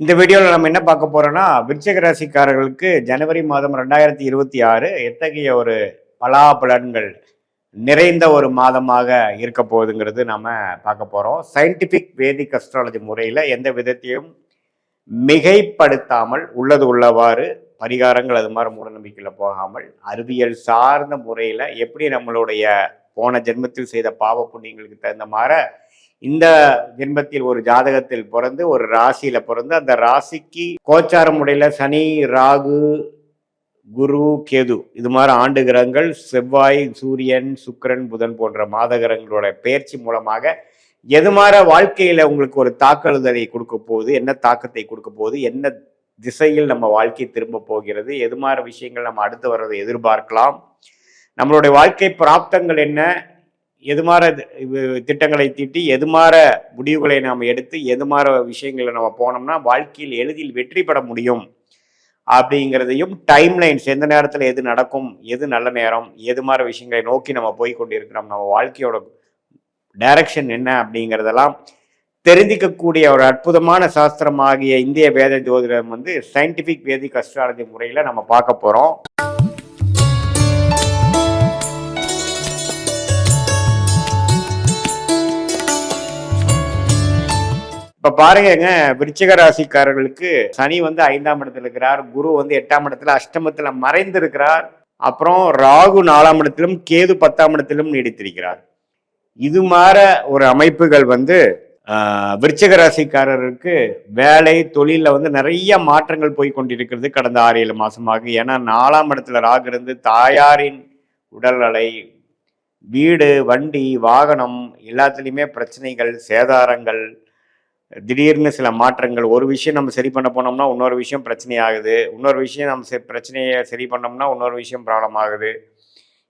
இந்த வீடியோவில் நம்ம என்ன பார்க்க போறோம்னா விருச்சக ராசிக்காரர்களுக்கு ஜனவரி மாதம் ரெண்டாயிரத்தி இருபத்தி ஆறு எத்தகைய ஒரு பலாபலன்கள் நிறைந்த ஒரு மாதமாக இருக்க போகுதுங்கிறது நாம பார்க்க போறோம். சயின்டிபிக் வேதிக் அஸ்ட்ராலஜி முறையில் எந்த விதத்தையும் மிகைப்படுத்தாமல் உள்ளது உள்ளவாறு பரிகாரங்கள் அது மாதிரி மூடநம்பிக்கையில் போகாமல் அறிவியல் சார்ந்த முறையில் எப்படி நம்மளுடைய போன ஜென்மத்தில் செய்த பாவ புண்ணியங்களுக்கு தகுந்த மாதிரி இந்த ஜென்மத்தில் ஒரு ஜாதகத்தில் பிறந்து ஒரு ராசியில பிறந்து அந்த ராசிக்கு கோச்சார முறையில சனி ராகு குரு கேது. இது மாதிரி ஆண்டு கிரகங்கள் செவ்வாய் சூரியன் சுக்கரன் புதன் போன்ற மாத கிரகங்களோட பயிற்சி மூலமாக எது மாதிரி வாழ்க்கையில உங்களுக்கு ஒரு தாக்குதலை கொடுக்க போகுது என்ன தாக்கத்தை கொடுக்க போகுது என்ன திசையில் நம்ம வாழ்க்கை திரும்ப போகிறது எது மாதிரி விஷயங்கள் நம்ம அடுத்து வர்றதை எதிர்பார்க்கலாம். நம்மளுடைய வாழ்க்கை பிராப்தங்கள் என்ன எதுமாற திட்டங்களை தீட்டி எதுமாற முடிவுகளை நாம் எடுத்து எதுமாற விஷயங்களை நம்ம போனோம்னா வாழ்க்கையில் எளிதில் வெற்றி பெற முடியும். அப்படிங்கிறதையும் டைம் லைன்ஸ் எந்த நேரத்தில் எது நடக்கும் எது நல்ல நேரம் எது மாதிரி விஷயங்களை நோக்கி நம்ம போய் கொண்டிருக்கிறோம் நம்ம வாழ்க்கையோட டைரக்ஷன் என்ன அப்படிங்கிறதெல்லாம் தெரிஞ்சிக்கக்கூடிய ஒரு அற்புதமான சாஸ்திரமாகிய இந்திய வேத ஜோதிடம் வந்து சயின்டிஃபிக் வேதிக் அஸ்ட்ராலஜி முறையில் நம்ம பார்க்க போகிறோம் இப்ப பாருங்க விருச்சிக ராசிக்காரர்களுக்கு சனி வந்து ஐந்தாம் இடத்துல இருக்கிறார் குரு வந்து எட்டாம் இடத்துல அஷ்டமத்துல மறைந்து இருக்கிறார் அப்புறம் ராகு நாலாம் இடத்திலும் கேது பத்தாம் இடத்திலும் நீடித்திருக்கிறார். இது மாற ஒரு அமைப்புகள் வந்து ஆஹ், விருச்சிக ராசிக்காரருக்கு வேலை தொழிலில் வந்து நிறைய மாற்றங்கள் போய் கொண்டிருக்கிறது கடந்த ஆறு ஏழு மாசமாக. ஏன்னா நாலாம் இடத்துல ராகு இருந்து தாயாரின் உடல்நலை வீடு வண்டி வாகனம் எல்லாத்துலேயுமே பிரச்சனைகள் சேதாரங்கள் திடீர்னு சில மாற்றங்கள். ஒரு விஷயம் நம்ம சரி பண்ண போனோம்னா இன்னொரு விஷயம் பிரச்சனை ஆகுது இன்னொரு விஷயம் நம்ம செ- பிரச்சனையை சரி பண்ணோம்னா இன்னொரு விஷயம் ப்ராப்ளம் ஆகுது.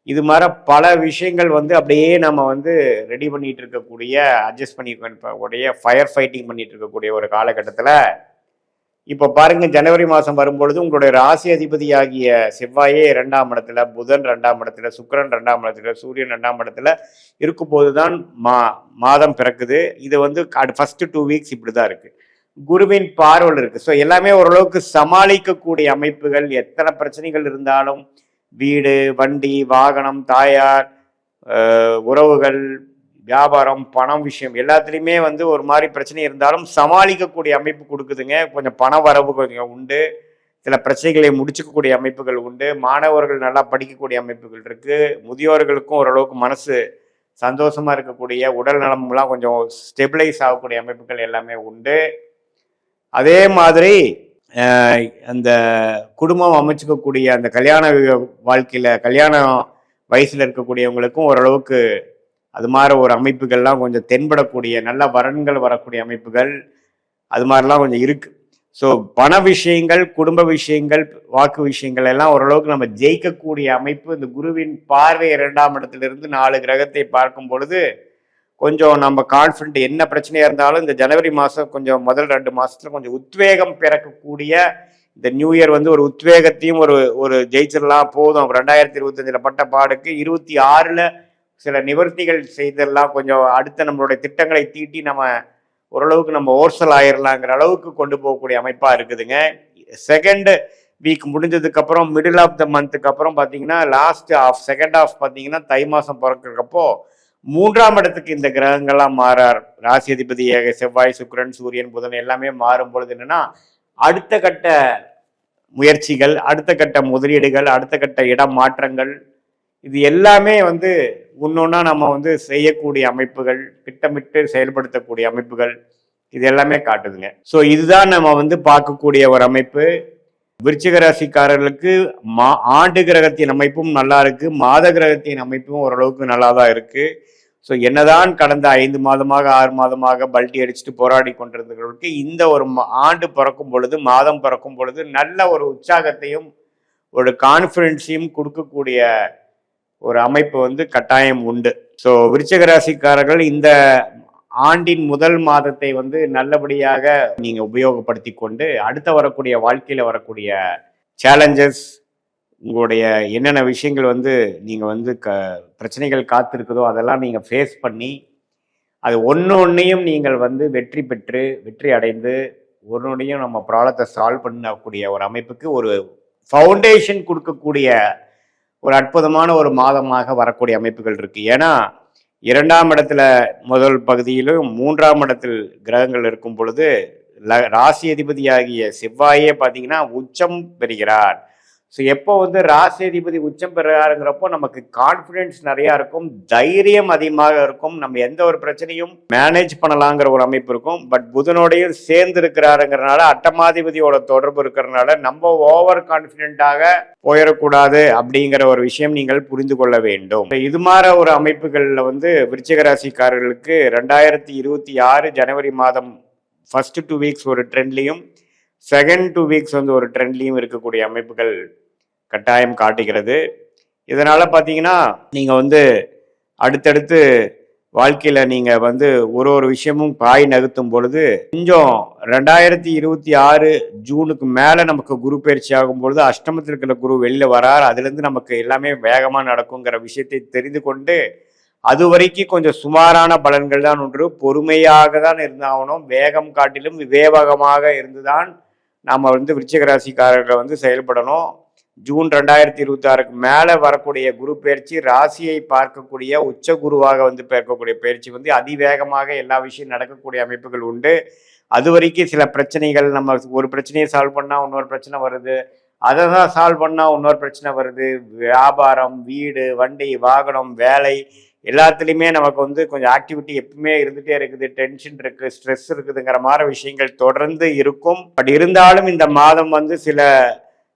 இது மாதிரி பல விஷயங்கள் வந்து அப்படியே நம்ம வந்து ரெடி பண்ணிட்டு இருக்கக்கூடிய அட்ஜஸ்ட் பண்ணி உடைய ஃபயர் ஃபைட்டிங் பண்ணிட்டு இருக்கக்கூடிய ஒரு காலகட்டத்தில் இப்போ பாருங்க ஜனவரி மாதம் வரும்பொழுது உங்களுடைய ராசி அதிபதியாகிய செவ்வாயே இரண்டாம் இடத்துல புதன் ரெண்டாம் இடத்துல சுக்கிரன் ரெண்டாம் இடத்துல சூரியன் ரெண்டாம் இடத்துல இருக்கும்போது தான் மா மாதம் பிறக்குது. இது வந்து ஃபர்ஸ்ட் டூ வீக்ஸ் இப்படி தான் இருக்கு. குருவின் பார்வல் இருக்கு. ஸோ எல்லாமே ஓரளவுக்கு சமாளிக்கக்கூடிய அமைப்புகள் எத்தனை பிரச்சனைகள் இருந்தாலும் வீடு வண்டி வாகனம் தாயார் உறவுகள் வியாபாரம் பணம் விஷயம் எல்லாத்துலேயுமே வந்து ஒரு மாதிரி பிரச்சனை இருந்தாலும் சமாளிக்கக்கூடிய அமைப்பு கொடுக்குதுங்க. கொஞ்சம் பண வரவு கொஞ்சம் உண்டு. சில பிரச்சனைகளை முடிச்சுக்கக்கூடிய அமைப்புகள் உண்டு. மாணவர்கள் நல்லா படிக்கக்கூடிய அமைப்புகள் இருக்குது முதியோர்களுக்கும் ஓரளவுக்கு மனசு சந்தோஷமா இருக்கக்கூடிய உடல் நலம்லாம் கொஞ்சம் ஸ்டெபிளைஸ் ஆகக்கூடிய அமைப்புகள் எல்லாமே உண்டு. அதே மாதிரி அந்த குடும்பம் அமைச்சுக்கக்கூடிய அந்த கல்யாண வாழ்க்கையில் கல்யாண வயசில் இருக்கக்கூடியவங்களுக்கும் ஓரளவுக்கு அது மாதிரி ஒரு அமைப்புகள்லாம் கொஞ்சம் தென்படக்கூடிய நல்ல வரன்கள் வரக்கூடிய அமைப்புகள் அது மாதிரிலாம் கொஞ்சம் இருக்குது ஸோ பண விஷயங்கள் குடும்ப விஷயங்கள் வாக்கு விஷயங்கள் எல்லாம் ஓரளவுக்கு நம்ம ஜெயிக்கக்கூடிய அமைப்பு இந்த குருவின் பார்வை இரண்டாம் இடத்திலிருந்து நாலு கிரகத்தை பார்க்கும் பொழுது கொஞ்சம் நம்ம கான்ஃபிடென்ட் என்ன பிரச்சனையாக இருந்தாலும் இந்த ஜனவரி மாதம் கொஞ்சம் முதல் ரெண்டு மாதத்தில் கொஞ்சம் உத்வேகம் பிறக்கக்கூடிய இந்த நியூ இயர் வந்து ஒரு உத்வேகத்தையும் ஒரு ஒரு ஜெயிச்சிடலாம் போதும். ரெண்டாயிரத்தி இருபத்தஞ்சில் பட்ட பாடுக்கு இருபத்தி ஆறில் சில நிவர்த்திகள் செய்தெல்லாம் கொஞ்சம் அடுத்த நம்மளுடைய திட்டங்களை தீட்டி நம்ம ஓரளவுக்கு நம்ம ஓர்சல் ஆயிரலாங்கிற அளவுக்கு கொண்டு போகக்கூடிய அமைப்பாக இருக்குதுங்க. செகண்ட் வீக் முடிஞ்சதுக்கப்புறம் மிடில் ஆஃப் த மந்த்துக்கு அப்புறம் பார்த்தீங்கன்னா லாஸ்ட் ஆஃப் செகண்ட் ஆஃப் பார்த்தீங்கன்னா தை மாதம் பிறக்கிறப்போ மூன்றாம் இடத்துக்கு இந்த கிரகங்கள்லாம் மாறார். ராசி அதிபதி செவ்வாய் சுக்கிரன் சூரியன் புதன் எல்லாமே மாறும் பொழுது என்னன்னா அடுத்த கட்ட முயற்சிகள் அடுத்த கட்ட முதலீடுகள் அடுத்த கட்ட இடம் மாற்றங்கள் இது எல்லாமே வந்து ஒன்னொன்னா நம்ம வந்து செய்யக்கூடிய அமைப்புகள் திட்டமிட்டு செயல்படுத்தக்கூடிய அமைப்புகள் இது எல்லாமே காட்டுதுங்க. ஸோ இதுதான் நம்ம வந்து பார்க்கக்கூடிய ஒரு அமைப்பு. விருச்சிக ராசிக்காரர்களுக்கு மா ஆண்டு கிரகத்தின் அமைப்பும் நல்லா இருக்கு. மாத கிரகத்தின் அமைப்பும் ஓரளவுக்கு நல்லா தான் இருக்கு. ஸோ என்னதான் கடந்த ஐந்து மாதமாக ஆறு மாதமாக பல்ட்டி அடிச்சுட்டு போராடி கொண்டிருந்தவர்களுக்கு இந்த ஒரு ஆண்டு பிறக்கும் பொழுது மாதம் பிறக்கும் பொழுது நல்ல ஒரு உற்சாகத்தையும் ஒரு கான்ஃபிடென்ஸையும் கொடுக்கக்கூடிய ஒரு அமைப்பு வந்து கட்டாயம் உண்டு. ஸோ விருச்சிக ராசிக்காரர்கள் இந்த ஆண்டின் முதல் மாதத்தை வந்து நல்லபடியாக நீங்க உபயோகப்படுத்தி கொண்டு அடுத்த வரக்கூடிய வாழ்க்கையில வரக்கூடிய சேலஞ்சஸ் உங்களுடைய என்னென்ன விஷயங்கள் வந்து நீங்க வந்து க பிரச்சனைகள் காத்திருக்குதோ அதெல்லாம் நீங்க ஃபேஸ் பண்ணி அது ஒன்று ஒன்றையும் நீங்கள் வந்து வெற்றி பெற்று வெற்றி அடைந்து ஒன்று நம்ம ப்ராப்ளத்தை சால்வ் பண்ணக்கூடிய ஒரு அமைப்புக்கு ஒரு ஃபவுண்டேஷன் கொடுக்கக்கூடிய ஒரு அற்புதமான ஒரு மாதமாக வரக்கூடிய அமைப்புகள் இருக்கு. ஏன்னா இரண்டாம் இடத்துல முதல் பகுதியிலும் மூன்றாம் இடத்தில் கிரகங்கள் இருக்கும் பொழுது ராசி அதிபதியாகிய செவ்வாயே பார்த்தீங்கன்னா உச்சம் பெறுகிறார். ஸோ எப்போ வந்து ராசிதிபதி உச்சம் பெறாருங்கிறப்போ நமக்கு கான்ஃபிடென்ஸ் நிறையா இருக்கும் தைரியம் அதிகமாக இருக்கும் நம்ம எந்த ஒரு பிரச்சனையும் மேனேஜ் பண்ணலாங்கிற ஒரு அமைப்பு இருக்கும். பட் புதனோடையும் சேர்ந்து இருக்கிறாருங்கிறனால அட்டமாதிபதியோட தொடர்பு இருக்கிறனால நம்ம ஓவர் கான்ஃபிடென்ட்டாக போயிடக்கூடாது அப்படிங்கிற ஒரு விஷயம் நீங்கள் புரிந்து கொள்ள வேண்டும். இது மாதிரி ஒரு அமைப்புகளில் வந்து விருச்சிகராசிக்காரர்களுக்கு ரெண்டாயிரத்தி இருபத்தி ஆறு ஜனவரி மாதம் ஃபர்ஸ்ட் டூ வீக்ஸ் ஒரு ட்ரெண்ட்லையும் செகண்ட் டூ வீக்ஸ் வந்து ஒரு ட்ரெண்ட்லையும் இருக்கக்கூடிய அமைப்புகள் கட்டாயம் காட்டுகிறது. இதனால் பார்த்தீங்கன்னா நீங்கள் வந்து அடுத்தடுத்து வாழ்க்கையில் நீங்கள் வந்து ஒரு ஒரு விஷயமும் பாய் நகர்த்தும் பொழுது கொஞ்சம் ரெண்டாயிரத்தி இருபத்தி ஆறு ஜூனுக்கு மேலே நமக்கு குரு பயிற்சி ஆகும் பொழுது அஷ்டமத்தில் இருக்கிற குரு வெளியில் வரார். அதுலேருந்து நமக்கு எல்லாமே வேகமாக நடக்குங்கிற விஷயத்தை தெரிந்து கொண்டு அது வரைக்கும் கொஞ்சம் சுமாரான பலன்கள் தான் ஒன்று பொறுமையாக தான் இருந்தாகணும். வேகம் காட்டிலும் விவேகமாக இருந்துதான் நாம் வந்து விருச்சிக ராசிக்காரர்கள் வந்து செயல்படணும். ஜூன் ரெண்டாயிரத்தி இருபத்தி ஆறுக்கு மேலே வரக்கூடிய குரு பயிற்சி ராசியை பார்க்கக்கூடிய உச்ச குருவாக வந்து பார்க்கக்கூடிய பயிற்சி வந்து அதிவேகமாக எல்லா விஷயம் நடக்கக்கூடிய அமைப்புகள் உண்டு. அது வரைக்கும் சில பிரச்சனைகள் நம்ம ஒரு பிரச்சனையை சால்வ் பண்ணால் இன்னொரு பிரச்சனை வருது. அதை தான் சால்வ் பண்ணால் இன்னொரு பிரச்சனை வருது. வியாபாரம் வீடு வண்டி வாகனம் வேலை எல்லாத்துலேயுமே நமக்கு வந்து கொஞ்சம் ஆக்டிவிட்டி எப்பவுமே இருந்துகிட்டே இருக்குது டென்ஷன் இருக்குது ஸ்ட்ரெஸ் இருக்குதுங்கிற மாதிரி விஷயங்கள் தொடர்ந்து இருக்கும். பட் இருந்தாலும் இந்த மாதம் வந்து சில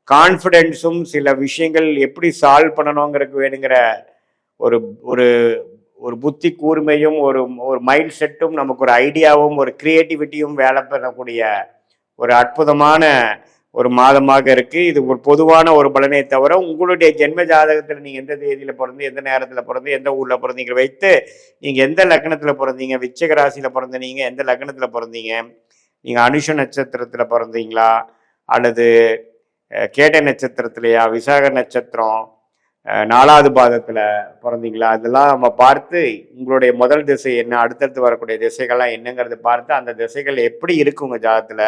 கான்ஃபிடென்ஸும் சில விஷயங்கள் எப்படி சால்வ் பண்ணணுங்கிறதுக்கு வேணுங்கிற ஒரு ஒரு ஒரு புத்தி கூர்மையும் ஒரு ஒரு மைண்ட் செட்டும் நமக்கு ஒரு ஐடியாவும் ஒரு கிரியேட்டிவிட்டியும் வேலை பண்ணக்கூடிய ஒரு அற்புதமான ஒரு மாதமாக இருக்குது இது ஒரு பொதுவான ஒரு பலனை தவிர உங்களுடைய ஜென்ம ஜாதகத்தில் நீங்கள் எந்த தேதியில் பிறந்து எந்த நேரத்தில் பிறந்து எந்த ஊரில் பிறந்தீங்க வைத்து நீங்கள் எந்த லக்னத்தில் பிறந்தீங்க விச்சக ராசியில் பிறந்தனீங்க எந்த லக்னத்தில் பிறந்தீங்க நீங்கள் அனுஷ நட்சத்திரத்தில் பிறந்தீங்களா? அல்லது கேட்ட நட்சத்திரத்திலையா விசாக நட்சத்திரம் நாலாவது பாதத்தில் பிறந்தீங்களா? அதெல்லாம் நம்ம பார்த்து உங்களுடைய முதல் திசை என்ன அடுத்தடுத்து வரக்கூடிய திசைகள்லாம் என்னங்கிறத பார்த்து அந்த திசைகள் எப்படி இருக்கு உங்கள் ஜாதத்தில்?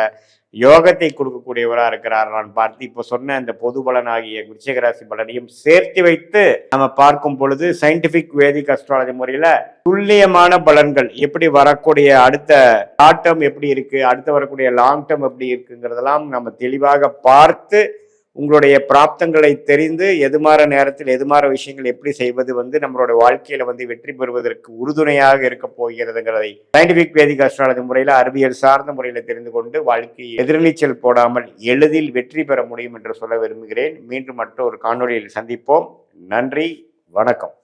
யோகத்தை கொடுக்கக்கூடியவராக இருக்கிறாரான்னு பார்த்து இப்போ சொன்ன அந்த பொது பலன் ஆகிய விருச்சிக பலனையும் சேர்த்து வைத்து நம்ம பார்க்கும் பொழுது சயின்டிபிக் வேதிக் அஸ்ட்ராலஜி முறையில் துல்லியமான பலன்கள் எப்படி வரக்கூடிய அடுத்த ஷார்ட் டேர்ம் எப்படி இருக்குது அடுத்து வரக்கூடிய லாங் டேர்ம் எப்படி இருக்குங்கிறதெல்லாம் நம்ம தெளிவாக பார்த்து உங்களுடைய பிராப்தங்களை தெரிந்து எதுமாற நேரத்தில் எதுமாற விஷயங்கள் எப்படி செய்வது வந்து நம்மளோட வாழ்க்கையில வந்து வெற்றி பெறுவதற்கு உறுதுணையாக இருக்க போகிறதுங்கிறதை சயின்டிபிக் வேதிக் அஸ்ட்ராலஜி முறையில அறிவியல் சார்ந்த முறையில தெரிந்து கொண்டு வாழ்க்கையை எதிர்நீச்சல் போடாமல் எளிதில் வெற்றி பெற முடியும் என்று சொல்ல விரும்புகிறேன். மீண்டும் மற்றொரு காணொளியில் சந்திப்போம். நன்றி. வணக்கம்.